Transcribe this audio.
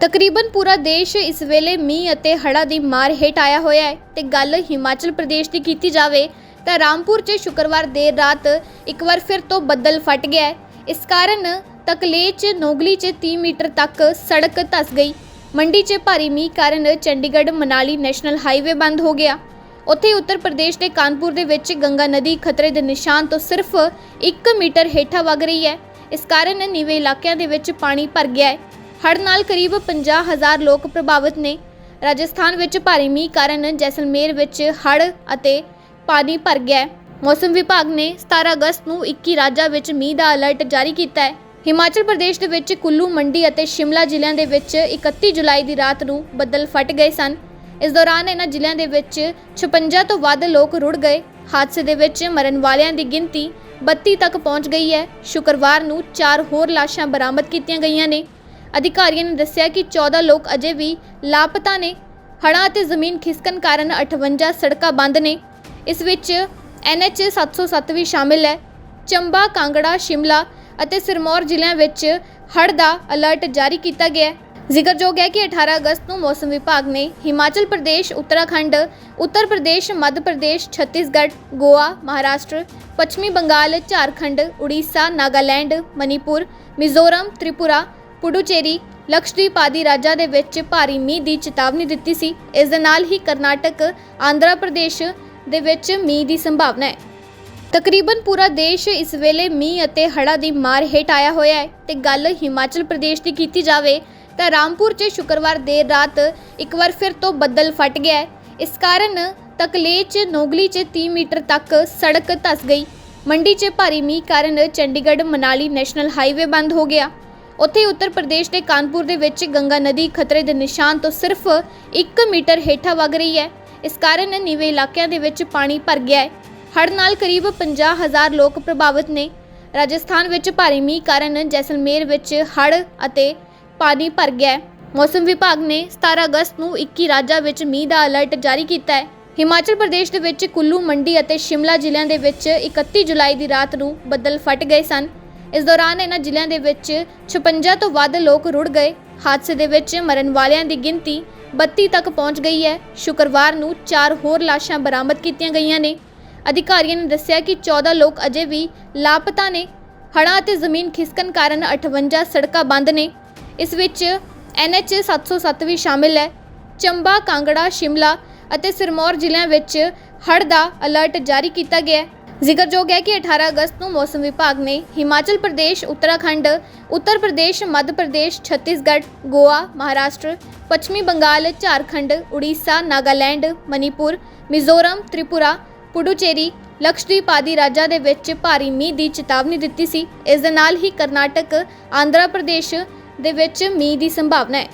ਤਕਰੀਬਨ ਪੂਰਾ ਦੇਸ਼ ਇਸ ਵੇਲੇ ਮੀਂਹ ਅਤੇ ਹੜ੍ਹਾਂ ਦੀ ਮਾਰ ਹੇਠ ਆਇਆ ਹੋਇਆ ਹੈ ਤੇ ਗੱਲ ਹਿਮਾਚਲ ਪ੍ਰਦੇਸ਼ ਦੀ ਕੀਤੀ ਜਾਵੇ ਤਾਂ ਰਾਮਪੁਰ 'ਚ ਸ਼ੁੱਕਰਵਾਰ ਦੇਰ ਰਾਤ ਇੱਕ ਵਾਰ ਫਿਰ ਤੋਂ ਬੱਦਲ ਫਟ ਗਿਆ ਹੈ। ਇਸ ਕਾਰਨ ਤਕਲੇ 'ਚ, ਨੋਗਲੀ 'ਚ 30 ਮੀਟਰ ਤੱਕ ਸੜਕ ਧਸ ਗਈ। ਮੰਡੀ 'ਚ ਭਾਰੀ ਮੀਂਹ ਕਾਰਨ ਚੰਡੀਗੜ੍ਹ ਮਨਾਲੀ ਨੈਸ਼ਨਲ ਹਾਈਵੇ ਬੰਦ ਹੋ ਗਿਆ। ਉੱਥੇ ਹੀ ਉੱਤਰ ਪ੍ਰਦੇਸ਼ ਦੇ ਕਾਨਪੁਰ ਦੇ ਵਿੱਚ ਗੰਗਾ ਨਦੀ ਖਤਰੇ ਦੇ ਨਿਸ਼ਾਨ ਤੋਂ ਸਿਰਫ 1 ਮੀਟਰ ਹੇਠਾਂ ਵਗ ਰਹੀ ਹੈ। ਇਸ ਕਾਰਨ ਨੀਵੇਂ ਇਲਾਕਿਆਂ ਦੇ ਵਿੱਚ ਪਾਣੀ ਭਰ ਗਿਆ ਹੈ। ਹੜ੍ਹ ਨਾਲ ਕਰੀਬ 50000 ਲੋਕ ਪ੍ਰਭਾਵਿਤ ਨੇ। ਰਾਜਸਥਾਨ ਵਿੱਚ ਭਾਰੀ ਮੀਂਹ ਕਾਰਨ ਜੈਸਲਮੇਰ ਵਿੱਚ ਹੜ੍ਹ ਅਤੇ ਪਾਣੀ ਭਰ ਗਿਆ ਹੈ। ਮੌਸਮ ਵਿਭਾਗ ਨੇ 17 ਅਗਸਤ ਨੂੰ 21 ਰਾਜਾਂ ਵਿੱਚ ਮੀਂਹ ਦਾ ਅਲਰਟ ਜਾਰੀ ਕੀਤਾ ਹੈ। ਹਿਮਾਚਲ ਪ੍ਰਦੇਸ਼ ਦੇ ਵਿੱਚ ਕੁੱਲੂ, ਮੰਡੀ ਅਤੇ ਸ਼ਿਮਲਾ ਜ਼ਿਲ੍ਹਿਆਂ ਦੇ ਵਿੱਚ 31 ਜੁਲਾਈ ਦੀ ਰਾਤ ਨੂੰ ਬੱਦਲ ਫਟ ਗਏ ਸਨ। ਇਸ ਦੌਰਾਨ ਇਹਨਾਂ ਜ਼ਿਲ੍ਹਿਆਂ ਦੇ ਵਿੱਚ 56 ਤੋਂ ਵੱਧ ਲੋਕ ਰੁੜ ਗਏ। ਹਾਦਸੇ ਦੇ ਵਿੱਚ ਮਰਨ ਵਾਲਿਆਂ ਦੀ ਗਿਣਤੀ 32 ਤੱਕ ਪਹੁੰਚ ਗਈ ਹੈ। ਸ਼ੁੱਕਰਵਾਰ ਨੂੰ 4 ਹੋਰ ਲਾਸ਼ਾਂ ਬਰਾਮਦ ਕੀਤੀਆਂ ਗਈਆਂ ਨੇ। ਅਧਿਕਾਰੀਆਂ ਨੇ ਦੱਸਿਆ ਕਿ 14 ਲੋਕ ਅਜੇ ਵੀ ਲਾਪਤਾ ਨੇ। ਹੜ੍ਹਾਂ ਅਤੇ ਜ਼ਮੀਨ ਖਿਸਕਣ ਕਾਰਨ 58 ਸੜਕਾਂ ਬੰਦ ਨੇ। ਇਸ ਵਿੱਚ NH 707 ਵੀ ਸ਼ਾਮਿਲ ਹੈ। ਚੰਬਾ, ਕਾਂਗੜਾ, ਸ਼ਿਮਲਾ ਅਤੇ ਸਿਰਮੌਰ ਜ਼ਿਲ੍ਹਿਆਂ ਵਿੱਚ ਹੜ੍ਹ ਦਾ ਅਲਰਟ ਜਾਰੀ ਕੀਤਾ ਗਿਆ ਹੈ। ਜ਼ਿਕਰਯੋਗ ਹੈ ਕਿ 18 ਅਗਸਤ ਨੂੰ ਮੌਸਮ ਵਿਭਾਗ ਨੇ ਹਿਮਾਚਲ ਪ੍ਰਦੇਸ਼, ਉੱਤਰਾਖੰਡ, ਉੱਤਰ ਪ੍ਰਦੇਸ਼, ਮੱਧ ਪ੍ਰਦੇਸ਼, ਛੱਤੀਸਗੜ੍ਹ, ਗੋਆ, ਮਹਾਰਾਸ਼ਟਰ, ਪੱਛਮੀ ਬੰਗਾਲ, ਝਾਰਖੰਡ, ਉੜੀਸਾ, ਨਾਗਾਲੈਂਡ, ਮਨੀਪੁਰ, ਮਿਜ਼ੋਰਮ, ਤ੍ਰਿਪੁਰਾ ਪੁਡੂਚੇਰੀ ਲਕਸ਼ਦ੍ਵੀਪ ਆਦਿ ਰਾਜਾਂ ਦੇ ਵਿੱਚ ਭਾਰੀ ਮੀਂਹ ਦੀ ਚੇਤਾਵਨੀ ਦਿੱਤੀ ਸੀ। ਇਸ ਦੇ ਨਾਲ ਹੀ ਕਰਨਾਟਕ, ਆਂਧਰਾ ਪ੍ਰਦੇਸ਼ ਦੇ ਵਿੱਚ ਮੀਂਹ ਦੀ ਸੰਭਾਵਨਾ ਹੈ। ਤਕਰੀਬਨ ਪੂਰਾ ਦੇਸ਼ ਇਸ ਵੇਲੇ ਮੀਂਹ ਅਤੇ ਹੜ੍ਹਾਂ ਦੀ ਮਾਰ ਹੇਠ ਆਇਆ ਹੋਇਆ ਹੈ ਤੇ ਗੱਲ ਹਿਮਾਚਲ ਪ੍ਰਦੇਸ਼ ਦੀ ਕੀਤੀ ਜਾਵੇ ਤਾਂ ਰਾਮਪੁਰ 'ਚ ਸ਼ੁੱਕਰਵਾਰ ਦੇਰ ਰਾਤ ਇੱਕ ਵਾਰ ਫਿਰ ਤੋਂ ਬੱਦਲ ਫਟ ਗਿਆ ਹੈ। ਇਸ ਕਾਰਨ ਤਕਲੇ 'ਚ ਨੋਗਲੀ 'ਚ 30 ਮੀਟਰ ਤੱਕ ਸੜਕ ਧਸ ਗਈ। ਮੰਡੀ 'ਚ ਭਾਰੀ ਮੀਂਹ ਕਾਰਨ ਚੰਡੀਗੜ੍ਹ, ਮਨਾਲੀ ਨੈਸ਼ਨਲ ਹਾਈਵੇ ਬੰਦ ਹੋ ਗਿਆ। ਉੱਥੇ ਉੱਤਰ ਪ੍ਰਦੇਸ਼ ਦੇ ਕਾਨਪੁਰ ਦੇ ਵਿੱਚ ਗੰਗਾ ਨਦੀ ਖਤਰੇ ਦੇ ਨਿਸ਼ਾਨ ਤੋਂ ਸਿਰਫ 1 ਮੀਟਰ ਹੇਠਾਂ ਵਗ ਰਹੀ ਹੈ। ਇਸ ਕਾਰਨ ਨੀਵੇਂ ਇਲਾਕਿਆਂ ਦੇ ਵਿੱਚ ਪਾਣੀ ਭਰ ਗਿਆ ਹੈ। ਹੜ੍ਹ ਨਾਲ ਕਰੀਬ 50000 ਲੋਕ ਪ੍ਰਭਾਵਿਤ ਨੇ। ਰਾਜਸਥਾਨ ਵਿੱਚ ਭਾਰੀ ਮੀਂਹ ਕਾਰਨ ਜੈਸਲਮੇਰ ਵਿੱਚ ਹੜ੍ਹ ਅਤੇ ਪਾਣੀ ਭਰ ਗਿਆ ਹੈ। ਮੌਸਮ ਵਿਭਾਗ ਨੇ 17 ਅਗਸਤ ਨੂੰ 21 ਰਾਜਾਂ ਵਿੱਚ ਮੀਂਹ ਦਾ ਅਲਰਟ ਜਾਰੀ ਕੀਤਾ ਹੈ। ਹਿਮਾਚਲ ਪ੍ਰਦੇਸ਼ ਦੇ ਵਿੱਚ ਕੁੱਲੂ, ਮੰਡੀ ਅਤੇ ਸ਼ਿਮਲਾ ਜ਼ਿਲ੍ਹਿਆਂ ਦੇ ਵਿੱਚ 31 ਜੁਲਾਈ ਦੀ ਰਾਤ ਨੂੰ ਬੱਦਲ ਫਟ ਗਏ ਸਨ। ਇਸ ਦੌਰਾਨ ਇਹਨਾਂ ਜ਼ਿਲ੍ਹਿਆਂ ਦੇ ਵਿੱਚ 56 ਤੋਂ ਵੱਧ ਲੋਕ ਰੁੜ ਗਏ। ਹਾਦਸੇ ਦੇ ਵਿੱਚ ਮਰਨ ਵਾਲਿਆਂ ਦੀ ਗਿਣਤੀ 32 ਤੱਕ ਪਹੁੰਚ ਗਈ ਹੈ। ਸ਼ੁੱਕਰਵਾਰ ਨੂੰ ਚਾਰ ਹੋਰ ਲਾਸ਼ਾਂ ਬਰਾਮਦ ਕੀਤੀਆਂ ਗਈਆਂ ਨੇ। ਅਧਿਕਾਰੀਆਂ ਨੇ ਦੱਸਿਆ ਕਿ 14 ਲੋਕ ਅਜੇ ਵੀ ਲਾਪਤਾ ਨੇ। ਹੜ੍ਹਾਂ ਅਤੇ ਜ਼ਮੀਨ ਖਿਸਕਣ ਕਾਰਨ 58 ਸੜਕਾਂ ਬੰਦ ਨੇ। ਇਸ ਵਿੱਚ NH 707 ਵੀ ਸ਼ਾਮਿਲ ਹੈ। ਚੰਬਾ, ਕਾਂਗੜਾ, ਸ਼ਿਮਲਾ ਅਤੇ ਸਿਰਮੌਰ ਜ਼ਿਲ੍ਹਿਆਂ ਵਿੱਚ ਹੜ੍ਹ ਦਾ ਅਲਰਟ ਜਾਰੀ ਕੀਤਾ ਗਿਆ ਹੈ। ਜ਼ਿਕਰਯੋਗ ਹੈ ਕਿ 18 ਅਗਸਤ ਨੂੰ ਮੌਸਮ ਵਿਭਾਗ ਨੇ ਹਿਮਾਚਲ ਪ੍ਰਦੇਸ਼, ਉੱਤਰਾਖੰਡ, ਉੱਤਰ ਪ੍ਰਦੇਸ਼, ਮੱਧ ਪ੍ਰਦੇਸ਼, ਛੱਤੀਸਗੜ੍ਹ, ਗੋਆ, ਮਹਾਰਾਸ਼ਟਰ, ਪੱਛਮੀ ਬੰਗਾਲ, ਝਾਰਖੰਡ, ਉੜੀਸਾ, ਨਾਗਾਲੈਂਡ, ਮਨੀਪੁਰ, ਮਿਜ਼ੋਰਮ, ਤ੍ਰਿਪੁਰਾ, ਪੁਡੂਚੇਰੀ ਲਕਸ਼ਦ੍ਵੀਪ ਆਦਿ ਰਾਜਾਂ ਦੇ ਵਿੱਚ ਭਾਰੀ ਮੀਂਹ ਦੀ ਚੇਤਾਵਨੀ ਦਿੱਤੀ ਸੀ। ਇਸ ਦੇ ਨਾਲ ਹੀ ਕਰਨਾਟਕ, ਆਂਧਰਾ ਪ੍ਰਦੇਸ਼ ਦੇ ਵਿੱਚ ਮੀਂਹ ਦੀ ਸੰਭਾਵਨਾ ਹੈ।